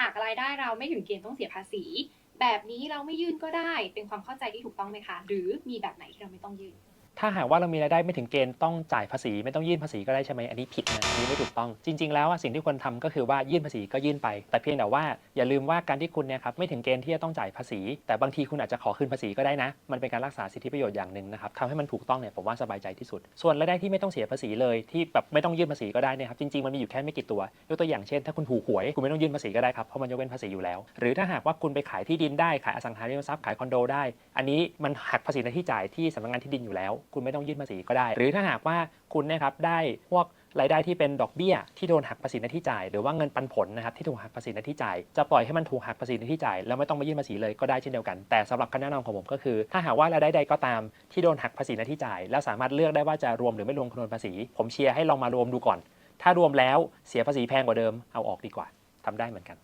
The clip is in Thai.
หากรายได้เราไม่ถึงเกณฑ์ต้องเสียภาษี แบบนี้เราไม่ยื่นก็ได้เป็นความเข้าใจที่ถูกต้องไหมคะ หรือมีแบบไหนที่เราไม่ต้องยื่น ถ้าหากว่าเรามีรายได้ไม่ถึงเกณฑ์ต้องจ่ายภาษี ไม่ต้องยื่นภาษีก็ได้ใช่ไหมอันนี้ผิดนะอันนี้ไม่ถูกต้องจริง ๆ แล้วสิ่งที่ควรทำก็คือว่ายื่นภาษีก็ยื่นไป แต่เพียงแต่ว่าอย่าลืมว่าการที่คุณเนี่ยครับไม่ถึงเกณฑ์ที่จะต้องจ่ายภาษี แต่บางทีคุณอาจจะขอคืนภาษีก็ได้นะ มันเป็นการรักษาสิทธิประโยชน์อย่างหนึ่งนะครับทำให้มันถูกต้องเนี่ยผมว่าสบายใจที่สุด ส่วนรายได้ที่ไม่ต้องเสียภาษีเลยที่แบบไม่ต้องยื่นภาษีก็ได้เนี่ยครับจริงๆมันมีอยู่แค่ไม่กี่ตัวยกตัวอย่างเช่น ถ้าคุณถูกหวยคุณไม่ต้องยื่นภาษีก็ได้ครับเพราะมันยกเว้นภาษีอยู่แล้ว หรือถ้าหากว่าคุณไปขายที่ดินได้ขายอสังหาริมทรัพย์ขายคอนโดได้ อันนี้มันหักภาษีหน้าที่จ่ายที่สำนักงานที่ดินอยู่แล้วคุณไม่ต้องยื่นภาษีก็ได้ หรือถ้าหากว่าคุณเนะครับได้พวกรายได้ที่เป็นดอกเบี้ยที่โดนหักภาษีหน้าที่จ่าย หรือว่าเงินปันผลนะครับที่ถูกหักภาษีหน้าที่จ่าย จะปล่อยให้มันถูกหักภาษีหน้าที่จ่ายแล้วไม่ต้องมายื่นภาษีเลยก็ได้เช่นเดียวกัน แต่สำหรับคำแนะนำของผมก็คือ ถ้าหากว่ารายได้ใดก็ตามที่โดนหักภาษีหน้าที่จ่าย แล้วสามารถเลือกได้ว่าจะรวมหรือไม่รวมคำนวณภาษี ผมเชียร์ให้ลองมารวมดูก่อน ถ้ารวมแล้วเสียภาษีแพงกว่าเดิมเอาออกดีกว่าทำได้เหมือนกัน